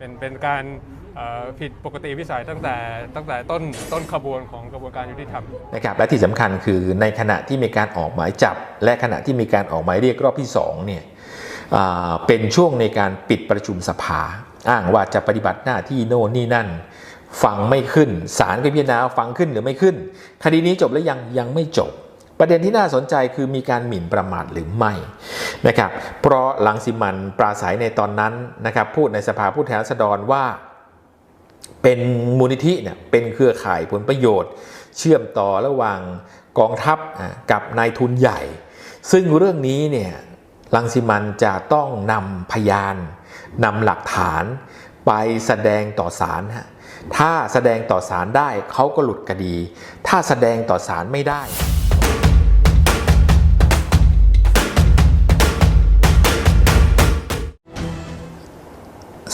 เป็นเป็นการผิดปกติวิสัยตั้งแต่ตั้งแต่ต้นต้นขบวนของกระบวนการยุติธรรมนะครับและที่สำคัญคือในขณะที่มีการออกหมายจับ และขณะที่มีการออกหมายเรียกรอบที่2เนี่ยเป็นช่วงในการปิดประชุมสภา อ้างว่าจะปฏิบัติหน้าที่โน่นนี่นั่น ฟังไม่ขึ้นศาลก็พิจารณาฟังขึ้นหรือไม่ขึ้น คดีนี้จบแล้วยังยังไม่จบ ประเด็นที่น่าสนใจคือมีการหมิ่นประมาทหรือไม่นะครับ เพราะหลังสิมันปราศัยในตอนนั้นนะครับพูดในสภาผู้แทนราษฎรว่า เป็นมูลนิธิเนี่ยเป็นเครือข่ายผลประโยชน์ เชื่อมต่อระหว่างกองทัพกับนายทุนใหญ่ ซึ่งเรื่องนี้เนี่ยลังสิมันจะต้องนำพยานนำหลักฐานไปแสดงต่อศาลฮะถ้าแสดงต่อศาลได้เขาก็หลุดคดี ถ้าแสดงต่อศาลไม่ได้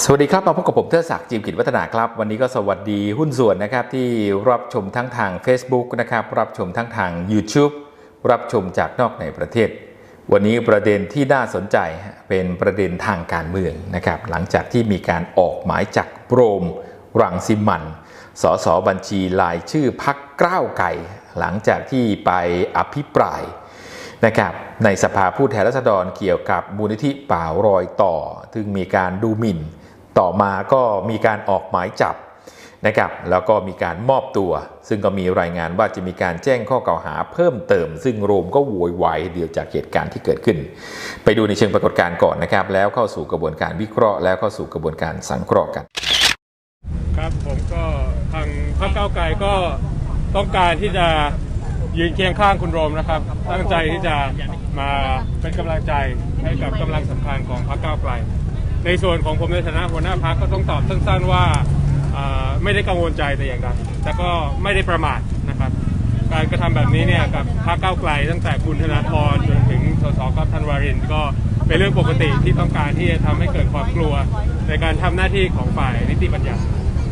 สวัสดีครับ มาพบกับผมเทอศักดิ์จิมกิจวัฒนาครับ วันนี้ก็สวัสดีหุ้นส่วนนะครับ ที่รับชมทั้งทาง Facebook นะครับ รับชมทั้งทาง YouTube รับชมจากนอกในประเทศ วันนี้ประเด็นที่น่าสนใจเป็นประเด็นทางการเมืองนะครับ หลังจากที่มีการออกหมายจากโรม รังสิมันสสบัญชีรายชื่อพักก้าวไก่ หลังจากที่ไปอภิปรายนะครับในสภาผู้แทนราษฎรเกี่ยวกับมูลนิธิป่ารอยต่อ ซึ่งมีการดูหมิ่น ต่อมาก็มีการออกหมายจับนะครับแล้วก็มีการมอบตัว ซึ่งก็มีรายงานว่าจะมีการแจ้งข้อกล่าวหาเพิ่มเติม ซึ่งโรมก็โวยวายเดียวจากเหตุการณ์ที่เกิดขึ้น ไปดูในเชิงปรากฏการณ์ก่อนนะครับ แล้วเข้าสู่กระบวนการวิเคราะห์ แล้วเข้าสู่กระบวนการสังเคราะห์กัน ครับผมก็ทางพรรคก้าวไกลก็ต้องการที่จะยืนเคียงข้างคุณโรมนะครับ ตั้งใจที่จะมาเป็นกำลังใจให้กับกำลังสำคัญของพรรคก้าวไกล ในส่วนของผมในฐานะหัวหน้าพรรคก็ต้องตอบสั้นๆว่าไม่ได้กังวลใจแต่อย่างใดแต่ก็ไม่ได้ประมาทนะครับ การกระทำแบบนี้เนี่ยกับพรรคก้าวไกล ตั้งแต่คุณธนาธรจนถึงสสกับธันวารินก็เป็นเรื่องปกติที่ต้องการที่จะทำให้เกิดความกลัว ในการทำหน้าที่ของฝ่ายนิติบัญญัติ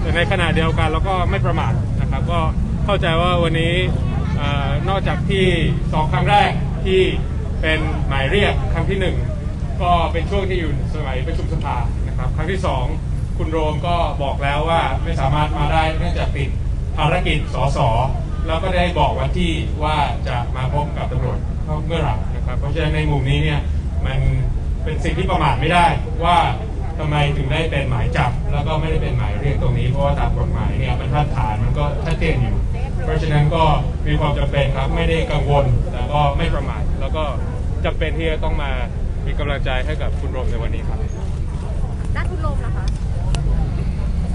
แต่ในขณะเดียวกันเราก็ไม่ประมาทนะครับก็เข้าใจว่าวันนี้อนอกจากที่สองครั้งแรกที่เป็นหมายเรียกครั้งที่หนึ่ง ก็เป็นช่วงที่อยู่สมัยประชุมสภานะครับ ครั้งที่สองคุณโรมก็บอกแล้วว่าไม่สามารถมาได้เนื่องจากติดภารกิจสสแล้วก็ได้บอกวันที่ว่าจะมาพบกับตำรวจเมื่อไหร่นะครับ เพราะฉะนั้นในมุมนี้เนี่ยมันเป็นสิ่งที่ประมาทไม่ได้ว่าทำไมถึงได้เป็นหมายจับ แล้วก็ไม่ได้เป็นหมายเรียกตรงนี้เพราะว่าตามกฎหมายเนี่ยบรรทัดฐานมันก็ชัดเจนอยู่ เพราะฉะนั้นก็มีความจำเป็นครับไม่ได้กังวลแต่ก็ไม่ประมาทแล้วก็จำเป็นที่จะต้องมา มีกำลังใจให้กับคุณโรมในวันนี้ครับด้านคุณลมนะคะ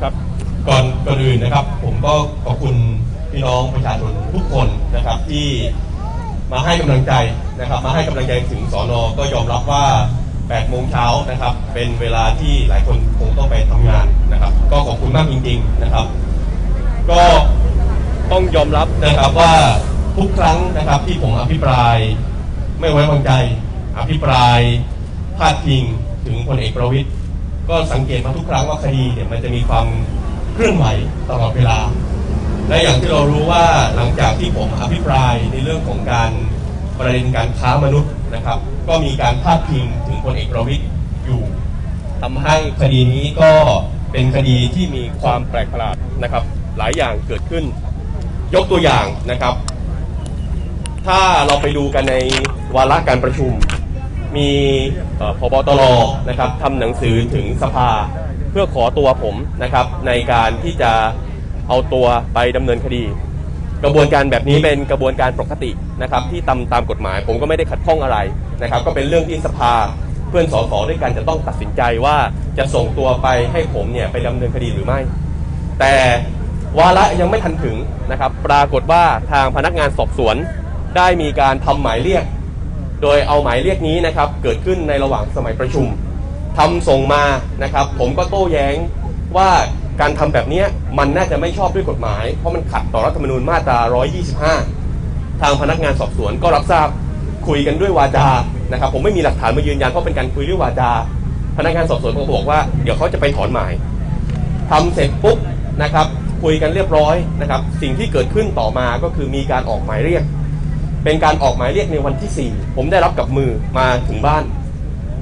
ครับก่อนก่อนอื่นนะครับ ผมก็ขอบคุณพี่น้องประชาชนทุกคนนะครับที่มาให้กำลังใจนะครับ มาให้กำลังใจถึงสอนอก็ยอมรับว่า8โมงเช้านะครับ เป็นเวลาที่หลายคนคงต้องไปทำงานนะครับ ก็ขอบคุณมากจริง ๆนะครับ ก็ต้องยอมรับนะครับว่าทุกครั้งนะครับที่ผมอภิปรายไม่ไว้วางใจ อภิปรายพาดพิงถึงพลเอกประวิตยก็สังเกตมาทุกครั้งว่าคดีเนี่ยมันจะมีความเคลื่อนไหวตลอดเวลา และอย่างที่เรารู้ว่าหลังจากที่ผมอภิปรายในเรื่องของการประเด็นการค้ามนุษย์นะครับ ก็มีการพาดพิงถึงพลเอกประวิตยอยู่ทำให้คดีนี้ก็เป็นคดีที่มีความแปลกประหลาดนะครับ หลายอย่างเกิดขึ้น ยกตัวอย่างนะครับ ถ้าเราไปดูกันในวาระการประชุม มีพบตรนะครับทำหนังสือถึงสภา เพื่อขอตัวผมนะครับในการที่จะเอาตัวไปดำเนินคดี กระบวนการแบบนี้เป็นกระบวนการปกตินะครับที่ตามตามกฎหมาย ผมก็ไม่ได้ขัดข้องอะไรนะครับ ก็เป็นเรื่องที่สภาเพื่อนสสด้วยกันจะต้องตัดสินใจว่าจะส่งตัวไปให้ผมเนี่ยไปดำเนินคดีหรือไม่ แต่วาระยังไม่ทันถึงนะครับ ปรากฏว่าทางพนักงานสอบสวนได้มีการทำหมายเรียก โดยเอาหมายเรียกนี้นะครับเกิดขึ้นในระหว่างสมัยประชุมทำส่งมานะครับ ผมก็โต้แย้งว่าการทำแบบนี้มันน่าจะไม่ชอบด้วยกฎหมาย เพราะมันขัดต่อรัฐธรรมนูญมาตรา 125 ทางพนักงานสอบสวนก็รับทราบคุยกันด้วยวาจานะครับ ผมไม่มีหลักฐานมายืนยันเพราะเป็นการคุยด้วยวาจา พนักงานสอบสวนก็บอกว่าเดี๋ยวเขาจะไปถอนหมายทำเสร็จปุ๊บนะครับคุยกันเรียบร้อยนะครับ สิ่งที่เกิดขึ้นต่อมาก็คือมีการออกหมายเรียก เป็นการออกหมายเรียกในวันที่ 4 ผมได้รับกับมือมาถึงบ้าน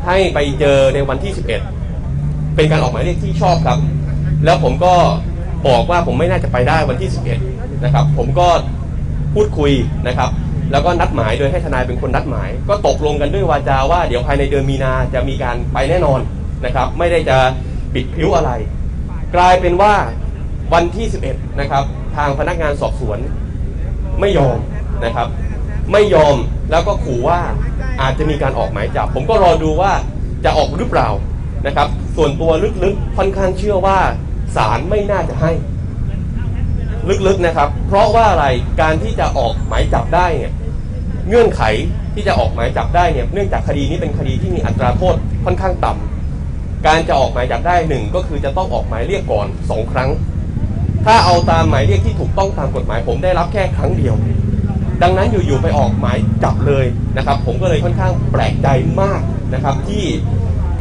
ให้ไปเจอในวันที่ 11 เป็นการออกหมายเรียกที่ชอบครับ แล้วผมก็บอกว่าผมไม่น่าจะไปได้วันที่ 11 นะครับ ผมก็พูดคุยนะครับ แล้วก็นัดหมายโดยให้ทนายเป็นคนนัดหมาย ก็ตกลงกันด้วยวาจาว่าเดี๋ยวภายในเดือนมีนาจะมีการไปแน่นอนนะครับ ไม่ได้จะปิดพิ้วอะไร กลายเป็นว่าวันที่ 11 นะครับ ทางพนักงานสอบสวนไม่ยอมนะครับ ไม่ยอมแล้วก็ขู่ว่าอาจจะมีการออกหมายจับ ผมก็รอดูว่าจะออกหรือเปล่านะครับ ส่วนตัวลึกๆค่อนข้างเชื่อว่าศาลไม่น่าจะให้ ลึกๆนะครับ เพราะว่าอะไรการที่จะออกหมายจับได้เนี่ยเงื่อนไขที่จะออกหมายจับได้เนี่ยเนื่องจากคดีนี้เป็นคดีที่มีอัตราโทษค่อนข้างต่ำการจะออกหมายจับได้หนึ่งก็คือจะต้องออกหมายเรียกก่อนสองครั้ง ถ้าเอาตามหมายเรียกที่ถูกต้องตามกฎหมายผมได้รับแค่ครั้งเดียว ดังนั้นอยู่ๆไปออกหมายจับเลยนะครับ ผมก็เลยค่อนข้างแปลกใจมากนะครับที่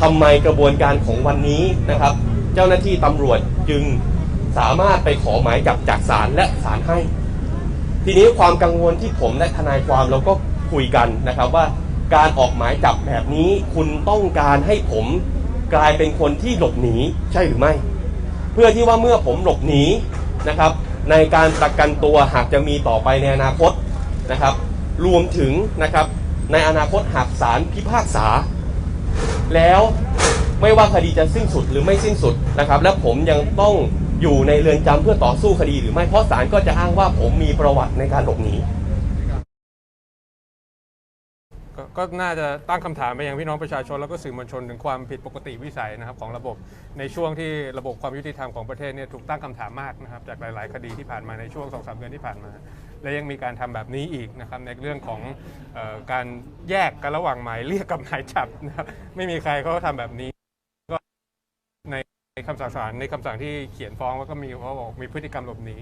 ทำไมกระบวนการของวันนี้นะครับ เจ้าหน้าที่ตำรวจจึงสามารถไปขอหมายจับจากศาลและศาลให้ ทีนี้ความกังวลที่ผมและทนายความเราก็คุยกันนะครับว่าการออกหมายจับแบบนี้คุณต้องการให้ผมกลายเป็นคนที่หลบหนีใช่หรือไม่ เพื่อที่ว่าเมื่อผมหลบหนีนะครับ ในการประกันตัวหากจะมีต่อไปในอนาคต นะครับ รวมถึงนะครับในอนาคตหากศาลพิพากษา แล้วไม่ว่าคดีจะสิ้นสุดหรือไม่สิ้นสุดนะครับ และผมยังต้องอยู่ในเรือนจำเพื่อต่อสู้คดีหรือไม่เพราะศาลก็จะอ้างว่าผมมีประวัติในการหลบหนีก็ก็น่าจะตั้งคำถามไปยังพี่น้องประชาชนแล้วก็สื่อมวลชนถึงความผิดปกติวิสัยนะครับของระบบในช่วงที่ระบบความยุติธรรมของประเทศเนี่ยถูกตั้งคำถามมากนะครับจากหลาย ๆ คดีที่ผ่านมาในช่วง2องสามเดือนที่ผ่านมา และยังมีการทำแบบนี้อีกนะครับในเรื่องของออการแยกกันระหว่างหมายเรียกกับหมายจับนะครับไม่มีใครเขาทำแบบนี้ก็ในคำสั่งศาลในคำสั่งที่เขียนฟ้องว่าก็มีเขาบอกมีพฤติกรรมหลบหนี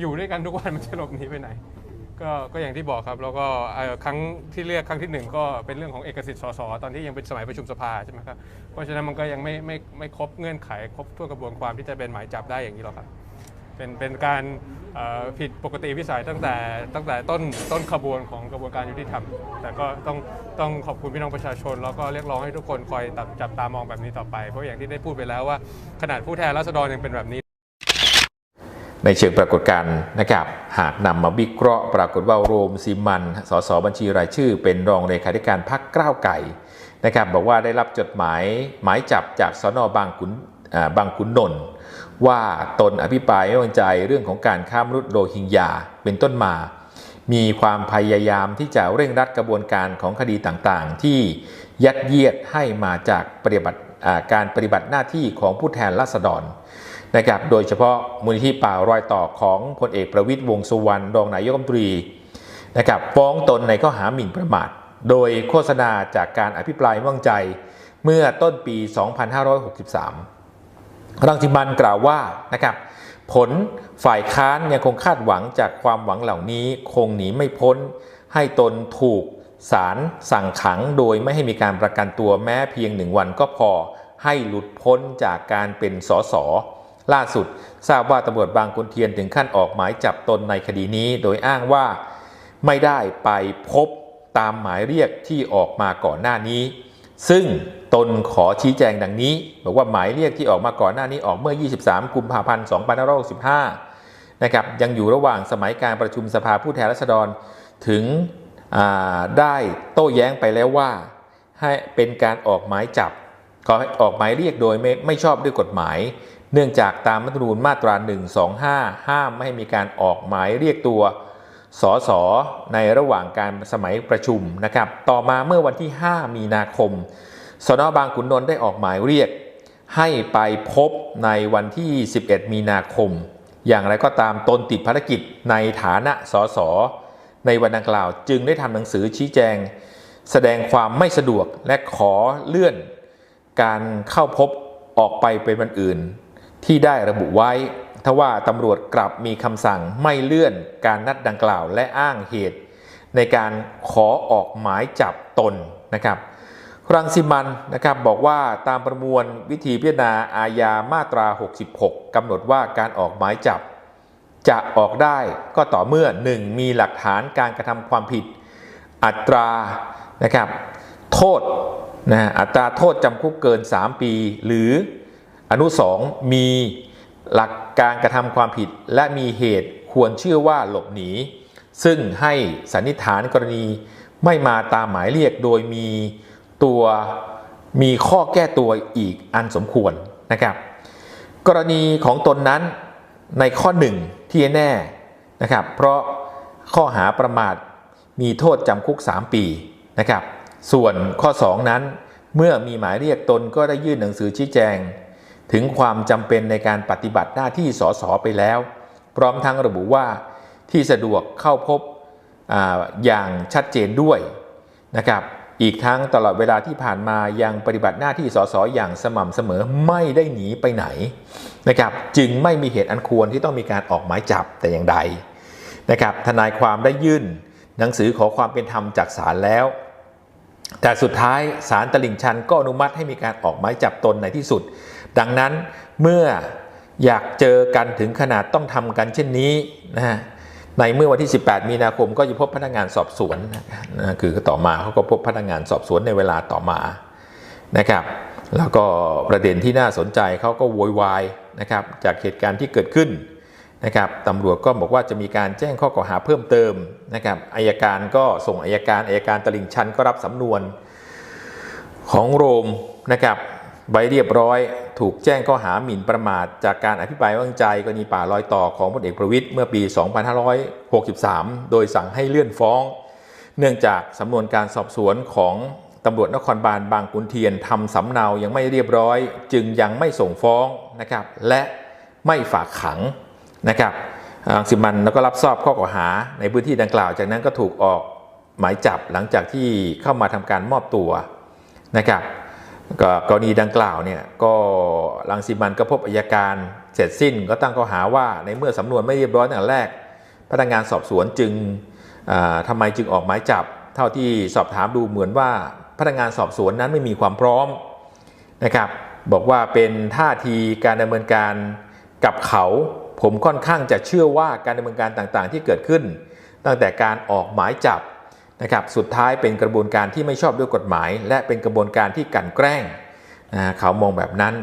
อยู่ด้วยกันทุกวันมันจะหลบหนีไปไหนก็ก็อย่างที่บอกครับแล้วก็ครั้งที่เรียกครั้งที่หนึ่งก็เป็นเรื่องของเอกสิทธิ์สสตอนที่ยังเป็นสมัยประชุมสภาใช่ไหมครับเพราะฉะนั้นมันก็ยังไม่ไม่ไม่ครบเงื่อนไขครบทั่วกระบวนความที่จะเป็นหมายจับได้อย่างนี้หรอกครับ เป็นเป็นการผิดปกติวิสัยตั้งแต่ตั้งแต่ต้นต้นขบวนของกระบวนการยุติธรรม แต่ก็ต้องต้องขอบคุณพี่น้องประชาชน แล้วก็เรียกร้องให้ทุกคนคอยจับตามองแบบนี้ต่อไป เพราะอย่างที่ได้พูดไปแล้วว่า ขนาดผู้แทนราษฎรยังเป็นแบบนี้ในเชิงปรากฏการณ์นะครับ หากนำมาวิเคราะห์ปรากฏว่าโรมซีมันสสบัญชีรายชื่อ เป็นรองเลขาธิการพรรคก้าวไก่นะครับ บอกว่าได้รับจดหมายหมายจับจากสนบางขุนบางขุนนนท์ ว่าตนอภิปรายไม่วางใจเรื่องของการข้ามรุดโรฮิงญาเป็นต้นมา มีความพยายามที่จะเร่งรัดกระบวนการของคดีต่างๆ ที่ยัดเยียดให้มาจากปฏิบัติการปฏิบัติหน้าที่ของผู้แทนราษฎรนะครับ โดยเฉพาะมูลนิธิป่ารอยต่อของพลเอกประวิตยวงสุวรรณรองนายกรัฐมนตรีนะครับฟ้องตนในข้อหาหมิ่นประมาท โดยโฆษณาจากการอภิปรายไม่างใจเมื่อต้นปี 2563 รังสิมันกล่าวว่านะครับผลฝ่ายค้านยังคงคาดหวังจากความหวังเหล่านี้คงหนีไม่พ้น ให้ตนถูกศาลสั่งขังโดยไม่ให้มีการประกันตัวแม้เพียงหนึ่งวันก็พอให้หลุดพ้นจากการเป็นสสล่าสุดทราบว่าตำรวจบางกุนเทียนถึงขั้นออกหมายจับตนในคดีนี้ โดยอ้างว่าไม่ได้ไปพบตามหมายเรียกที่ออกมาก่อนหน้านี้ ซึ่ง ตนขอชี้แจงดังนี้ บอกว่าหมายเรียกที่ออกมาก่อนหน้านี้ออกเมื่อ 23 กุมภาพันธ์2565 นะครับยังอยู่ระหว่างสมัยการประชุมสภาผู้แทนราษฎรถึงได้โต้แย้งไปแล้วว่า ให้เป็นการออกหมายจับขอให้ออกหมายเรียกโดยไม่ไม่ชอบด้วยกฎหมาย เนื่องจากตามรัฐธรรมนูญมาตรา 125 ห้ามไม่ให้มีการออกหมายเรียกตัวสสในระหว่างการสมัยประชุมนะครับ ต่อมาเมื่อวันที่ 5 มีนาคม สนบางขุนนนท์ได้ออกหมายเรียก ให้ไปพบในวันที่ 11 มีนาคม อย่างไรก็ตามตนติดภารกิจในฐานะสสในวันดังกล่าวจึงได้ทำหนังสือชี้แจง แสดงความไม่สะดวกและขอเลื่อน การเข้าพบออกไปเป็นวันอื่น ที่ได้ระบุไว้ทว่าตำรวจกลับมีคำสั่งไม่เลื่อนการนัดดังกล่าวและอ้างเหตุ ในการขอออกหมายจับตนนะครับ รังสิมันนะครับบอกว่าตามประมวลวิธีพิจารณาอาญามาตรา 66 กำหนดว่าการออกหมายจับ จะออกได้ก็ต่อเมื่อ 1. มีหลักฐานการกระทำความผิด อัตรานะครับโทษนะอัตราโทษจำคุกเกิน 3 ปี หรืออนุสองมีหลักการกระทำความผิด และมีเหตุควรเชื่อว่าหลบหนี ซึ่งให้สันนิษฐานกรณีไม่มาตามหมายเรียกโดยมี ตัวมีข้อแก้ตัวอีกอันสมควรนะครับ กรณีของตนนั้นในข้อหนึ่งที่แน่นะครับ เพราะข้อหาประมาทมีโทษจำคุก 3 ปีนะครับ ส่วนข้อ 2 นั้นเมื่อมีหมายเรียกตนก็ได้ยื่นหนังสือชี้แจง ถึงความจำเป็นในการปฏิบัติหน้าที่สสไปแล้ว พร้อมทั้งระบุว่าที่สะดวกเข้าพบอาอย่างชัดเจนด้วยนะครับ อีกทั้งตลอดเวลาที่ผ่านมายังปฏิบัติหน้าที่สสอย่างสม่ำเสมอไม่ได้หนีไปไหนนะครับจึงไม่มีเหตุอันควรที่ต้องมีการออกหมายจับแต่อย่างใดนะครับทนายความได้ยื่น หนังสือขอความเป็นธรรมจากศาลแล้ว แต่สุดท้ายศาลตลิ่งชันก็อนุมัติให้มีการออกหมายจับตนในที่สุด ดังนั้นเมื่ออยากเจอกันถึงขนาดต้องทำกันเช่นนี้นะฮะ ในเมื่อวันที่ 18 มีนาคมก็จะพบพนักงานสอบสวนนะคือต่อมาเขาก็พบพนักงานสอบสวนในเวลาต่อมานะครับแล้วก็ประเด็นที่น่าสนใจเขาก็โวยวายนะครับจากเหตุการณ์ที่เกิดขึ้นนะครับตำรวจก็บอกว่าจะมีการแจ้งข้อกล่าวหาเพิ่มเติมนะครับอายการก็ส่งอายการอายการตลิ่งชันก็รับสำนวนของโรมนะครับ ไว้เรียบร้อย ถูกแจ้งข้อหาหมิ่นประมาท จากการอภิปรายว้วางใจกรณีป่ารอยต่อของพลเอกประวิตยเมื่อปี 2563 โดยสั่งให้เลื่อนฟ้อง เนื่องจากสำนวนการสอบสวนของตำรวจนครบาลบางขุนเทียนทำสำเนายังไม่เรียบร้อย จึงยังไม่ส่งฟ้องนะครับและไม่ฝากขังนะครับรังสิมันแล้วก็รับทราบข้อกล่าวหาในพื้นที่ดังกล่าว จากนั้นก็ถูกออกหมายจับหลังจากที่เข้ามาทำการมอบตัวนะครับ ก็กรณีดังกล่าวเนี่ยก็ลังสิมันก็พบอายการเสร็จสิ้นก็ตั้งข้อหาว่าในเมื่อสำนวนไม่เรียบร้อยตั้งแต่แรก พนักงานสอบสวนจึงอ่าทำไมจึงออกหมายจับ เท่าที่สอบถามดูเหมือนว่าพนักงานสอบสวนนั้นไม่มีความพร้อมนะครับบอกว่าเป็นท่าทีการดำเนินการกับเขา ผมค่อนข้างจะเชื่อว่าการดำเนินการต่างๆ ที่เกิดขึ้น ตั้งแต่การออกหมายจับ นะครับสุดท้ายเป็นกระบวนการที่ไม่ชอบด้วยกฎหมาย และเป็นกระบวนการที่กันแกล้งนะเขามองแบบนั้น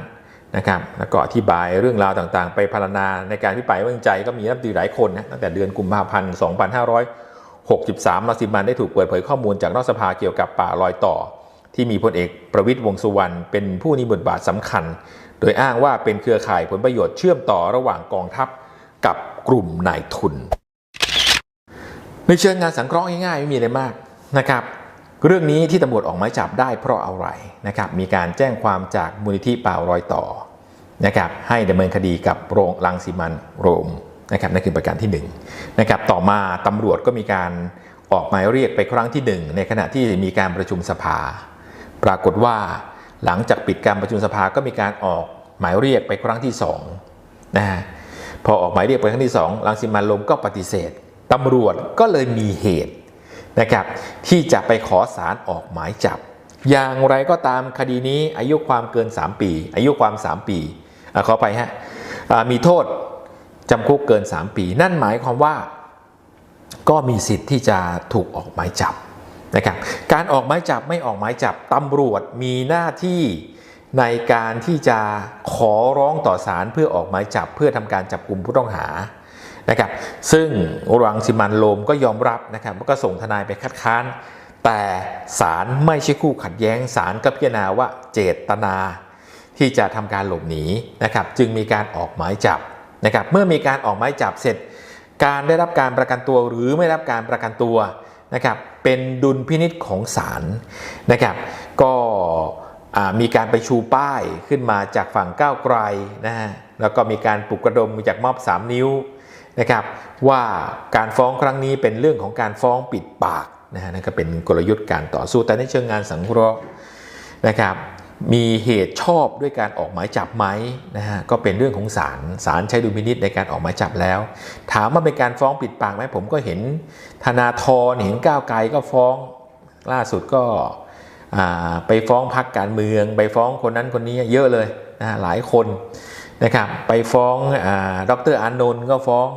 นะครับแล้วก็อธิบายเรื่องราวต่างๆ ไปพารณนาในการพิปรายว้วางใจก็มีรัฐมนตรีหลายคนนะตั้งแต่เดือนกุมภาพันธ์ 2563รัสิมันได้ถูกเปิดเผยข้อมูลจากนอกสภาเกี่ยวกับป่ารอยต่อ ที่มีพลเอกประวิตยวงสุวรรณเป็นผู้มีบทบาทสำคัญ โดยอ้างว่าเป็นเครือข่ายผลประโยชน์เชื่อมต่อระหว่างกองทัพกับกลุ่มนายทุน ในเชิงงานสังเคราะห์ง่ายๆไม่มีอะไรมากนะครับ เรื่องนี้ที่ตำรวจออกหมายจับได้เพราะอะไรนะครับ มีการแจ้งความจากมูลนิธิป่ารอยต่อนะครับให้ดำเนินคดีกับโรงลังสิมันโรมนะครับนั่นคือประการที่1นงนะครับต่อมาตำรวจก็มีการออกหมายเรียกไปครั้งที่ 1 ในขณะที่มีการประชุมสภา ปรากฏว่าหลังจากปิดการประชุมสภาก็มีการออกหมายเรียกไปครั้งที่2นะฮะพอออกหมายเรียกไปครั้งที่2ลังสิมันโรมก็ปฏิเสธ ตำรวจก็เลยมีเหตุนะครับที่จะไปขอสารออกหมายจับ อย่างไรก็ตามคดีนี้อายุความเกิน 3 ปี อายุความ 3 ปีอขอไปฮะมีโทษจำคุกเกิน 3 ปี นั่นหมายความว่าก็มีสิทธิ์ที่จะถูกออกหมายจับนะครับการออกหมายจับไม่ออกหมายจับตำรวจมีหน้าที่ในการที่จะขอร้องต่อศาลเพื่อออกหมายจับ เพื่อทำการจับกลุ่มผู้ต้องหา นะครับซึ่งรังสิมันโรมก็ยอมรับนะครับก็ส่งทนายไปคัดค้าน แต่ศาลไม่ใช่คู่ขัดแย้งศาลก็พิจารณาว่าเจตนา ที่จะทำการหลบหนีนะครับจึงมีการออกหมายจับนะครับเมื่อมีการออกหมายจับเสร็จ การได้รับการประกันตัวหรือไม่รับการประกันตัวนะครับเป็นดุลพินิษของศาลนะครับก็มีการไปชูป้ายขึ้นมาจากฝั่งก้าวไกลนะฮะแล้วก็มีการปลุกกระดมจากมอบ 3 นิ้ว นะครับว่าการฟ้องครั้งนี้เป็นเรื่องของการฟ้องปิดปากนะฮะนั่นก็เป็นกลยุทธ์การต่อสู้แต่ในเชิงงานสังเคราะห์นะครับมีเหตุชอบด้วยการออกหมายจับไหมนะฮะก็เป็นเรื่องของศาลศาลใช้ดุลพินิษในการออกหมายจับแล้ว ถามว่าเป็นการฟ้องปิดปากไหมผมก็เห็นธนาธรเห็นก้าวไกลก็ฟ้องล่าสุดก็ไปฟ้องพักการเมือง ไปฟ้องคนนั้นคนนี้เยอะเลยนะหลายคน นะครับไปฟ้องอาดรอานนท์ก็ฟ้อง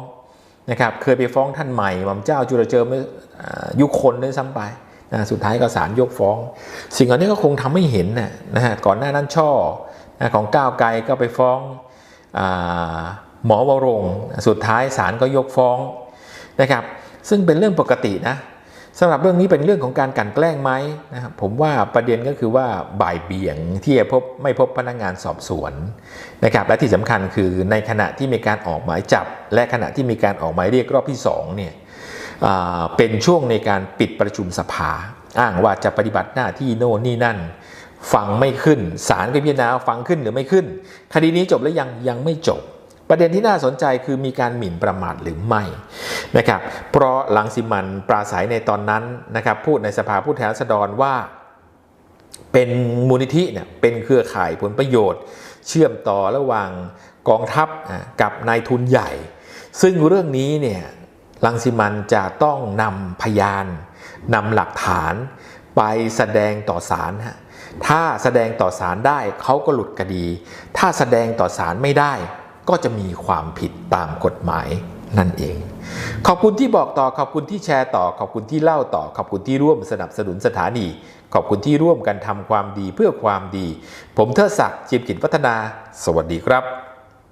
นะครับเคยไปฟ้องท่านใหม่หม่อมเจ้าจุลเจิมอ่ายุคนด้วยซ้ำไปนะสุดท้ายก็ศาลยกฟ้อง สิ่งเหล่านี้ก็คงทำให้เห็นนะนะฮะก่อนหน้านั้นช่อนะของก้าวไกลก็ไปฟ้องอหมอวรงสุดท้ายศาลก็ยกฟ้องนะครับซึ่งเป็นเรื่องปกตินะ สำหรับเรื่องนี้เป็นเรื่องของการกันแกล้งไหมนะครับผมว่าประเด็นก็คือว่าบ่ายเบี่ยงที่จะพบไม่พบพนักงานสอบสวนนะครับและที่สำคัญคือในขณะที่มีการออกหมายจับ และขณะที่มีการออกหมายเรียกรอบที่สองเนี่ยเป็นช่วงในการปิดประชุมสภา อ้างว่าจะปฏิบัติหน้าที่โน่นนี่นั่นฟังไม่ขึ้นศาลก็พิจารณาฟังขึ้นหรือไม่ขึ้น คดีนี้จบแล้วยังยังไม่จบ ประเด็นที่น่าสนใจคือมีการหมิ่นประมาทหรือไม่นะครับเพราะหลังสิมันปราศัยในตอนนั้นนะครับพูดในสภาผู้แทนราษฎรว่าเป็นมูลนิธิเนี่ยเป็นเครือข่ายผลประโยชน์ เชื่อมต่อระหว่างกองทัพกับนายทุนใหญ่ ซึ่งเรื่องนี้เนี่ยลังสิมันจะต้องนำพยานนำหลักฐานไปแสดงต่อศาลฮะถ้าแสดงต่อศาลได้เขาก็หลุดคดี ถ้าแสดงต่อศาลไม่ได้ ก็จะมีความผิดตามกฎหมายนั่นเอง ขอบคุณที่บอกต่อขอบคุณที่แชร์ต่อ ขอบคุณที่เล่าต่อ ขอบคุณที่ร่วมสนับสนุนสถานี ขอบคุณที่ร่วมกันทำความดีเพื่อความดี ผมเทอศักดิ์จิมกิจวัฒนา สวัสดีครับ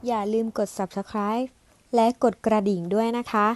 อย่าลืมกด subscribe และกดกระดิ่งด้วยนะคะ